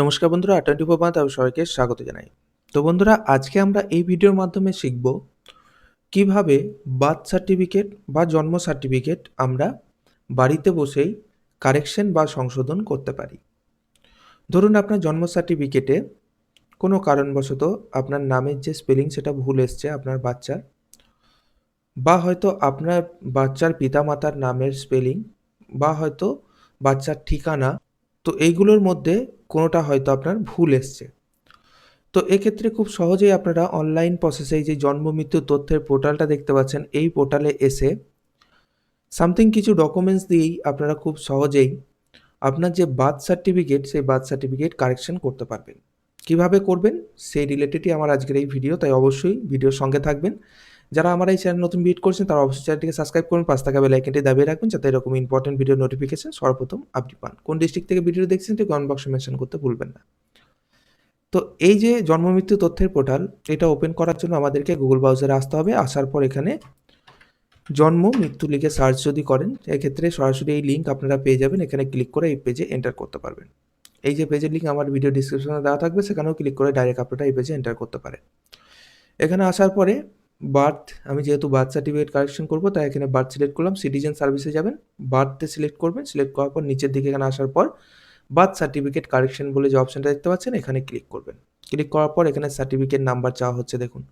নমস্কার বন্ধুরা twenty four আমি সবাইকে স্বাগত জানাই। তো বন্ধুরা, আজকে আমরা এই ভিডিওর মাধ্যমে শিখব কীভাবে বার্থ সার্টিফিকেট বা জন্ম সার্টিফিকেট আমরা বাড়িতে বসেই কারেকশন বা সংশোধন করতে পারি। ধরুন আপনার জন্ম সার্টিফিকেটে কোনো কারণবশত আপনার নামের যে স্পেলিং সেটা ভুল এসছে আপনার বাচ্চার, বা হয়তো আপনার বাচ্চার পিতামাতার নামের স্পেলিং, বা হয়তো বাচ্চার ঠিকানা, তো এইগুলোর মধ্যে কোনোটা হয়তো আপনার ভুল এসছে। তো এক্ষেত্রে খুব সহজেই আপনারা অনলাইন প্রসেসে যে জন্ম, মৃত্যু তথ্যের পোর্টালটা দেখতে পাচ্ছেন, এই পোর্টালে এসে সামথিং কিছু ডকুমেন্টস দিয়েই আপনারা খুব সহজেই আপনার যে বার্থ সার্টিফিকেট সেই বার্থ সার্টিফিকেট কারেকশন করতে পারবেন। কীভাবে করবেন? সেই রিলেটেডই আমার আজকের এই ভিডিও তাই অবশ্যই ভিডিওর সঙ্গে থাকবেন। যারা আমার এই চ্যানেল নতুন ভিজিট করছেন, তারা অবশ্যই চ্যানেলটিকে সাবস্ক্রাইব করুন পাঁচ টাকা বেলাইকেনটি দাবিয়ে রাখবেন যাতে এরকম ইম্পর্টেন্ট ভিডিও নোটিফিকেশন সর্বপ্রথম আপনি পান। কোন ডিস্ট্রিক্ট থেকে ভিডিও দেখছেন, সেটি কমেন্ট বক্সে মেনশন করতে ভুলবেন না। তো এই যে জন্ম মৃত্যু তথ্যের পোর্টাল এটা ওপেন করার জন্য আমাদেরকে গুগল ব্রাউজারে আসতে হবে। আসার পর এখানে জন্ম মৃত্যু লিখে সার্চ যদি করেন, এক্ষেত্রে সরাসরি এই লিঙ্ক আপনারা পেয়ে যাবেন। এখানে ক্লিক করে এই পেজে এন্টার করতে পারবেন। এই যে পেজের লিঙ্ক আমার ভিডিও ডিসক্রিপশনে দেওয়া থাকবে, সেখানেও ক্লিক করে ডাইরেক্ট আপনারা এই পেজে এন্টার করতে পারেন। এখানে আসার পরে বার্থ, আমি যেহেতু বার্থ সার্টিফিকেট কারেকশন করব, তাই এখানে বার্থ সিলেক্ট করলাম। সিটিজেন সার্ভিসে যাবেন। বার্থে সিলেক্ট করবেন। সিলেক্ট করার পর নিচের দিকে এখানে আসার পর বার্থ সার্টিফিকেট কারেকশন বলে যে অপশানটা দেখতে পাচ্ছেন, এখানে ক্লিক করবেন। ক্লিক করার পর এখানে সার্টিফিকেট নাম্বার চাওয়া হচ্ছে, দেখুন।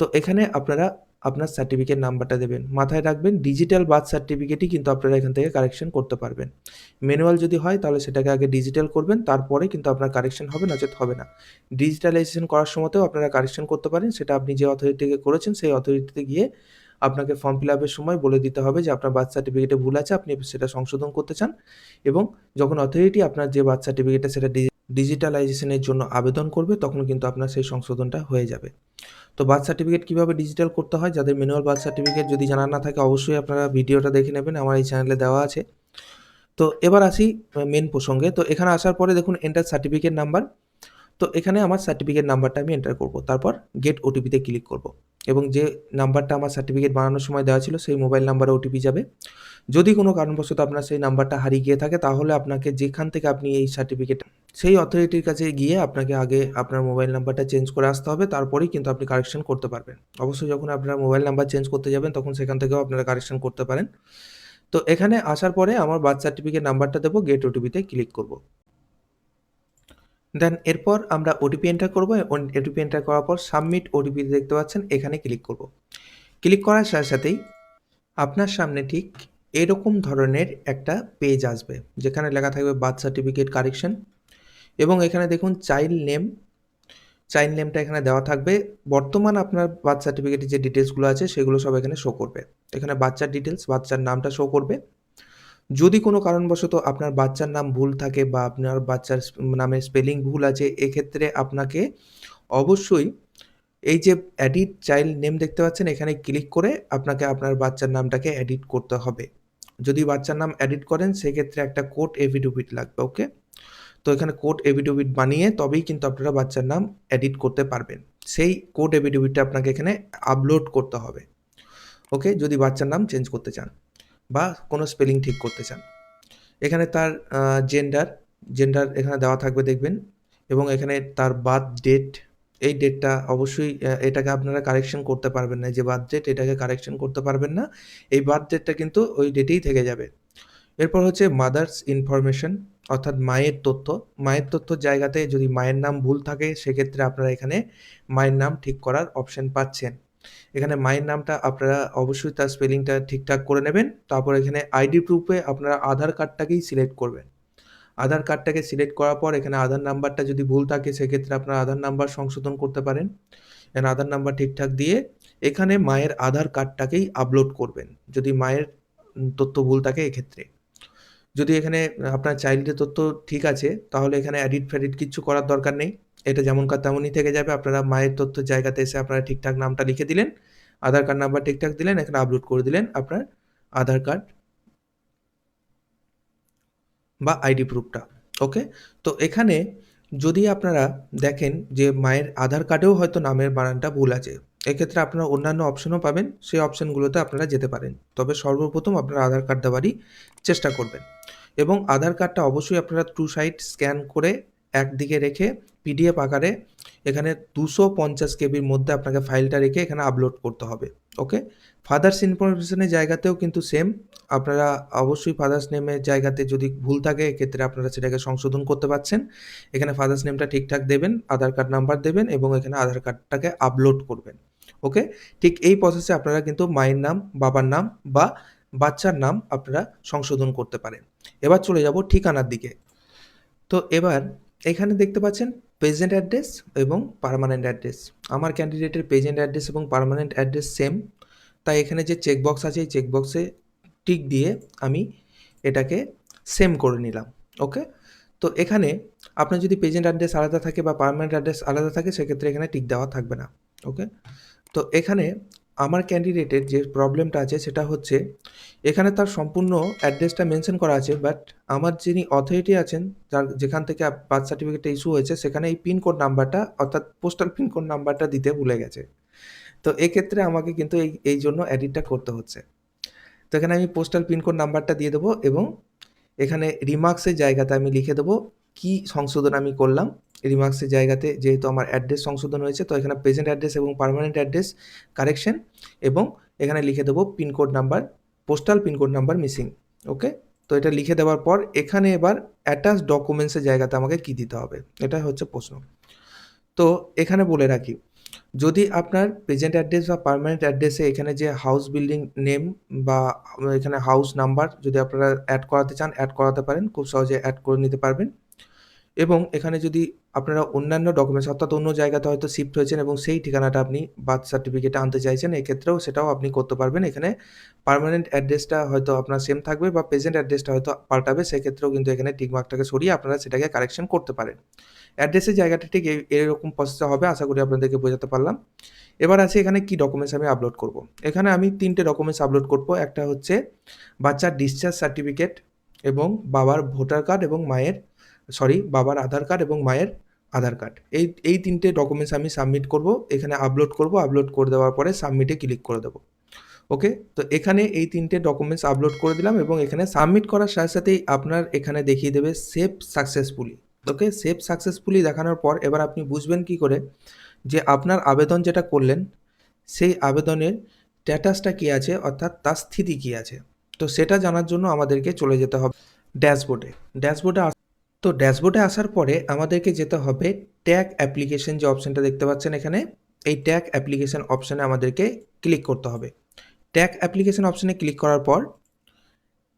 তো এখানে আপনারা আপনার সার্টিফিকেট নাম্বারটা দেবেন। মাথায় রাখবেন ডিজিটাল বার্থ সার্টিফিকেটই কিন্তু আপনারা এখান থেকে কারেকশন করতে পারবেন। ম্যানুয়াল যদি হয়, তাহলে সেটাকে আগে ডিজিটাল করবেন, তারপরে কিন্তু আপনার কারেকশন হবে, নচেত হবে না। ডিজিটালাইজেশন করার সময়তেও আপনারা কারেকশন করতে পারেন, সেটা আপনি যে অথরিটিকে করেছেন, সেই অথরিটিতে গিয়ে আপনাকে ফর্ম ফিল আপের সময় বলে দিতে হবে যে আপনার বার্থ সার্টিফিকেটে ভুল আছে, আপনি সেটা সংশোধন করতে চান এবং যখন অথরিটি আপনার যে বার্থ সার্টিফিকেটে সেটা ডিজিটালাইজেশনের জন্য আবেদন করবে, তখন কিন্তু আপনার সেই সংশোধনটা হয়ে যাবে। তো বার্থ সার্টিফিকেট কীভাবে ডিজিটাল করতে হয়? যাদের ম্যানুয়াল বার্থ সার্টিফিকেট যদি জানা না থাকে, অবশ্যই আপনারা ভিডিওটা দেখে নেবেন, আমার এই চ্যানেলে দেওয়া আছে। তো এবার আসি মেন প্রসঙ্গে। তো এখানে আসার পরে দেখুন এন্টার সার্টিফিকেট নাম্বার তো এখানে আমার সার্টিফিকেট নাম্বারটা আমি এন্টার করব। তারপর গেট ওটিপিতে ক্লিক করব। এবং যে নাম্বারটা আমার সার্টিফিকেট বানানোর সময় দেওয়া ছিল, সেই মোবাইল নাম্বারে ওটিপি যাবে। যদি কোনো কারণবশত আপনার সেই নাম্বারটা হারিয়ে গিয়ে থাকে, তাহলে আপনাকে যেখান থেকে আপনি এই সার্টিফিকেট সেই অথরিটির কাছে গিয়ে আপনাকে আগে আপনার মোবাইল নাম্বারটা চেঞ্জ করে আসতে হবে, তারপরেই কিন্তু আপনি কারেকশন করতে পারবেন। অবশ্যই যখন আপনার মোবাইল নাম্বার চেঞ্জ করতে যাবেন, তখন সেখান থেকেও আপনারা কারেকশন করতে পারেন। তো এখানে আসার পরে আমার বার্থ সার্টিফিকেট নাম্বারটা দেবো গেট ওটিপিতে ক্লিক করব। দেন এরপর আমরা ওটিপি এন্টার করব ওটিপি এন্টার করার পর সাবমিট ওটিপি দেখতে পাচ্ছেন, এখানে ক্লিক করব। ক্লিক করার সাথে সাথেই আপনার সামনে ঠিক এরকম ধরনের একটা পেজ আসবে, যেখানে লেখা থাকবে বার্থ সার্টিফিকেট কারেকশন এবং এখানে দেখুন চাইল্ড নেম চাইল্ড নেমটা এখানে দেওয়া থাকবে। বর্তমান আপনার বার্থ সার্টিফিকেটের যে ডিটেলসগুলো আছে, সেগুলো সব এখানে শো করবে। এখানে বাচ্চার ডিটেলস বাচ্চার নামটা শো করবে। যদি কোনো কারণবশত আপনার বাচ্চার নাম ভুল থাকে বা আপনার বাচ্চার নামের স্পেলিং ভুল আছে, এক্ষেত্রে আপনাকে অবশ্যই এই যে এডিট চাইল্ড নেম দেখতে পাচ্ছেন, এখানে ক্লিক করে আপনাকে আপনার বাচ্চার নামটাকে এডিট করতে হবে। যদি বাচ্চার নাম এডিট করেন, সেক্ষেত্রে একটা কোড এভিডোভিট লাগবে ওকে তো এখানে কোড এভিডোভিট বানিয়ে তবেই কিন্তু আপনারা বাচ্চার নাম এডিট করতে পারবেন। সেই কোড এভিডোভিটটা আপনাকে এখানে আপলোড করতে হবে ওকে যদি বাচ্চার নাম চেঞ্জ করতে চান। বা কোনো স্পেলিং ঠিক করতে চান। এখানে তার জেন্ডার জেন্ডার এখানে দেওয়া থাকবে দেখবেন। এবং এখানে তার বার্থ ডেট এই ডেটটা অবশ্যই এটাকে আপনারা কারেকশন করতে পারবেন না। যে বার্থ ডেট এটাকে কারেকশন করতে পারবেন না। এই বার্থ ডেটটা কিন্তু ওই ডেটেই থেকে যাবে। এরপর হচ্ছে মাদার্স ইনফরমেশন অর্থাৎ মায়ের তথ্য। মায়ের তথ্য জায়গাতে যদি মায়ের নাম ভুল থাকে, সেক্ষেত্রে আপনারা এখানে মায়ের নাম ঠিক করার অপশন পাচ্ছেন। এখানে মায়ের নামটা আপনারা অবশ্যই তার স্পেলিংটা ঠিকঠাক করে নেবেন। তারপর এখানে আইডি প্রুফে আপনারা আধার কার্ডটাকেই সিলেক্ট করবেন। আধার কার্ডটাকে সিলেক্ট করার পর এখানে আধার নাম্বারটা যদি ভুল থাকে, সেক্ষেত্রে আপনার আধার নাম্বার সংশোধন করতে পারেন। এখানে আধার নাম্বার ঠিকঠাক দিয়ে এখানে মায়ের আধার কার্ডটাকেই আপলোড করবেন, যদি মায়ের তথ্য ভুল থাকে এক্ষেত্রে। যদি এখানে আপনার চাইল্ডের তথ্য ঠিক আছে, তাহলে এখানে অ্যাডিট ফেডিট কিছু করার দরকার নেই। এটা যেমনকার তেমনই থেকে যাবে। আপনারা মায়ের তথ্য জায়গাতে এসে আপনারা ঠিকঠাক নামটা লিখে দিলেন, আধার কার্ড নাম্বার ঠিকঠাক দিলেন, এখানে আপলোড করে দিলেন আপনার আধার কার্ড বা আইডি প্রুফটা ওকে তো এখানে যদি আপনারা দেখেন যে মায়ের আধার কার্ডেও হয়তো নামের বানানটা ভুল আছে, এক্ষেত্রে আপনারা অন্যান্য অপশনও পাবেন, সেই অপশনগুলোতে আপনারা যেতে পারেন। তবে সর্বপ্রথম আপনারা আধার কার্ড দেওয়ারই চেষ্টা করবেন এবং আধার কার্ডটা অবশ্যই আপনারা টু সাইড স্ক্যান করে একদিকে রেখে পিডিএফ আকারে এখানে দুশো পঞ্চাশ কেবির মধ্যে আপনাকে ফাইলটা রেখে এখানে আপলোড করতে হবে ওকে ফাদার্স ইনফরমেশনের জায়গাতেও কিন্তু সেম আপনারা অবশ্যই ফাদার্স নেমের জায়গাতে যদি ভুল থাকে, এক্ষেত্রে আপনারা সেটাকে সংশোধন করতে পারছেন। এখানে ফাদার্স নেমটা ঠিকঠাক দেবেন আধার কার্ড নাম্বার দেবেন এবং এখানে আধার কার্ডটাকে আপলোড করবেন ওকে ঠিক এই প্রসেসে আপনারা কিন্তু মায়ের নাম, বাবার নাম বা বাচ্চার নাম আপনারা সংশোধন করতে পারেন। এবার চলে যাব ঠিকানার দিকে। তো এবার এখানে দেখতে পাচ্ছেন প্রেজেন্ট অ্যাড্রেস এবং পারমানেন্ট অ্যাড্রেস আমার ক্যান্ডিডেটের প্রেজেন্ট অ্যাড্রেস এবং পারমানেন্ট অ্যাড্রেস সেম তাই এখানে যে চেকবক্স আছে, এই চেকবক্সে টিক দিয়ে আমি এটাকে সেম করে নিলাম ওকে তো এখানে আপনার যদি প্রেজেন্ট অ্যাড্রেস আলাদা থাকে বা পারমানেন্ট অ্যাড্রেস আলাদা থাকে, সেক্ষেত্রে এখানে টিক দেওয়া থাকবে না ওকে তো এখানে আমার ক্যান্ডিডেটের যে প্রবলেমটা আছে সেটা হচ্ছে, এখানে তার সম্পূর্ণ অ্যাড্রেসটা মেনশন করা আছে বাট আমার যিনি অথরিটি আছেন, যার যেখান থেকে বার্থ সার্টিফিকেটটা ইস্যু হয়েছে, সেখানে এই পিনকোড নাম্বারটা অর্থাৎ পোস্টাল পিনকোড নাম্বারটা দিতে ভুলে গেছে। তো এক্ষেত্রে আমাকে কিন্তু এই এই জন্য অ্যাডিটটা করতে হচ্ছে। তো এখানে আমি পোস্টাল পিনকোড নাম্বারটা দিয়ে দেবো এবং এখানে রিমার্কসের জায়গাতে আমি লিখে দেবো কী সংশোধন আমি করলাম রিমার্কসের জায়গাতে যেহেতু আমার অ্যাড্রেস সংশোধন হয়েছে, তো এখানে প্রেজেন্ট অ্যাড্রেস এবং পার্মানেন্ট অ্যাড্রেস কারেকশন এবং এখানে লিখে দেবো pincode number postal pincode number missing okay তো এটা লিখে দেওয়ার পর এখানে এবার অ্যাটাচ ডকুমেন্টসের জায়গাতে আমাকে কী দিতে হবে? এটা হচ্ছে প্রশ্ন। তো এখানে বলে রাখি, যদি আপনার প্রেজেন্ট অ্যাড্রেস বা পার্মানেন্ট অ্যাড্রেসে এখানে যে হাউস বিল্ডিং নেম বা এখানে হাউস নাম্বার যদি আপনারা অ্যাড করাতে চান অ্যাড করাতে পারেন, খুব সহজে অ্যাড করে নিতে পারবেন। এবং এখানে যদি আপনারা অন্যান্য ডকুমেন্টস অর্থাৎ অন্য জায়গাতে হয়তো শিফট হয়েছেন এবং সেই ঠিকানাটা আপনি বার্থ সার্টিফিকেটে আনতে চাইছেন, এক্ষেত্রেও সেটাও আপনি করতে পারবেন। এখানে পার্মানেন্ট অ্যাড্রেসটা হয়তো আপনার সেম থাকবে বা প্রেজেন্ট অ্যাড্রেসটা হয়তো পাল্টাবে, সেক্ষেত্রেও কিন্তু এখানে টিকমার্কটাকে সরিয়ে আপনারা সেটাকে কারেকশন করতে পারেন। অ্যাড্রেসের জায়গাটা ঠিক এরকম প্রসেসে হবে, আশা করি আপনাদেরকে বোঝাতে পারলাম। এবার আছে এখানে কি ডকুমেন্টস আমি আপলোড করব? এখানে আমি তিনটে ডকুমেন্টস আপলোড করব। একটা হচ্ছে বাচ্চার ডিসচার্জ সার্টিফিকেট এবং বাবার ভোটার কার্ড এবং মায়ের সরি বাবার আধার কার্ড এবং মায়ের আধার কার্ড এই এই তিনটে ডকুমেন্টস আমি সাবমিট করব, এখানে আপলোড করব আপলোড করে দেওয়ার পরে সাবমিটে ক্লিক করে দেবো। ওকে তো এখানে এই তিনটে ডকুমেন্টস আপলোড করে দিলাম এবং এখানে সাবমিট করার সাথে সাথেই আপনার এখানে দেখিয়ে দেবে save successfully okay save successfully দেখানোর পর এবার আপনি বুঝবেন কি করে যে আপনার আবেদন যেটা করলেন, সেই আবেদনের স্ট্যাটাসটা কী আছে, অর্থাৎ তার স্থিতি কী আছে। তো সেটা জানার জন্য আমাদেরকে চলে যেতে হবে ড্যাশবোর্ডে। ড্যাশবোর্ডে তো ড্যাশবোর্ডে আসার পরে আমাদেরকে যেতে হবে ট্যাগ অ্যাপ্লিকেশন যে অপশানটা দেখতে পাচ্ছেন এখানে, এই ট্যাগ অ্যাপ্লিকেশন অপশানে আমাদেরকে ক্লিক করতে হবে। ট্যাগ অ্যাপ্লিকেশন অপশানে ক্লিক করার পর,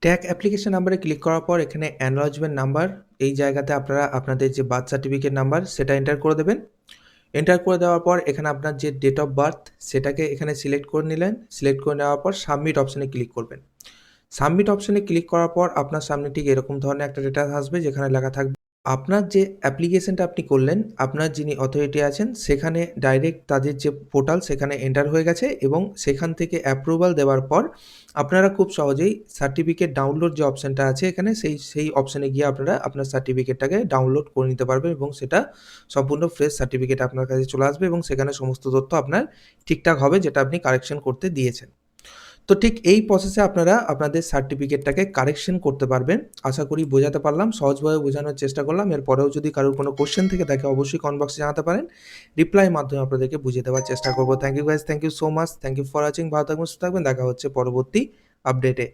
ট্যাগ অ্যাপ্লিকেশন নাম্বারে ক্লিক করার পর এখানে অ্যানলজমেন্ট নাম্বার, এই জায়গাতে আপনারা আপনাদের যে বার্থ সার্টিফিকেট নাম্বার সেটা এন্টার করে দেবেন। এন্টার করে দেওয়ার পর এখানে আপনার যে ডেট অফ বার্থ সেটাকে এখানে সিলেক্ট করে নিলেন। সিলেক্ট করে নেওয়ার পর সাবমিট অপশানে ক্লিক করবেন। সাবমিট অপশানে ক্লিক করার পর আপনার সামনে ঠিক এরকম ধরনের একটা ডেটা আসবে যেখানে লেখা থাকবে, আপনার যে অ্যাপ্লিকেশনটা আপনি করলেন, আপনার যিনি অথরিটি আছেন, সেখানে ডাইরেক্ট তাদের যে পোর্টাল সেখানে এন্টার হয়ে গেছে এবং সেখান থেকে অ্যাপ্রুভাল দেওয়ার পর আপনারা খুব সহজেই সার্টিফিকেট ডাউনলোড যে অপশানটা আছে এখানে, সেই সেই অপশানে গিয়ে আপনারা আপনার সার্টিফিকেটটাকে ডাউনলোড করে নিতে পারবেন এবং সেটা সম্পূর্ণ ফ্রেশ সার্টিফিকেট আপনার কাছে চলে আসবে এবং সেখানে সমস্ত তথ্য আপনার ঠিকঠাক হবে যেটা আপনি কারেকশন করতে দিয়েছেন। তো ঠিক এই প্রসেসে আপনারা আপনাদের সার্টিফিকেটটাকে কারেকশন করতে পারবেন। আশা করি বোঝাতে পারলাম, সহজভাবে বোঝানোর চেষ্টা করলাম। এরপরেও যদি কারোর কোনো কোশ্চেন থেকে থাকে, অবশ্যই কমেন্ট বক্সে জানাতে পারেন। রিপ্লাইয়ের মাধ্যমে আপনাদেরকে বুঝিয়ে দেওয়ার চেষ্টা করব। Thank you guys thank you so much thank you for watching ভালো থাকবেন, সুস্থ থাকবেন। দেখা হচ্ছে পরবর্তী আপডেটে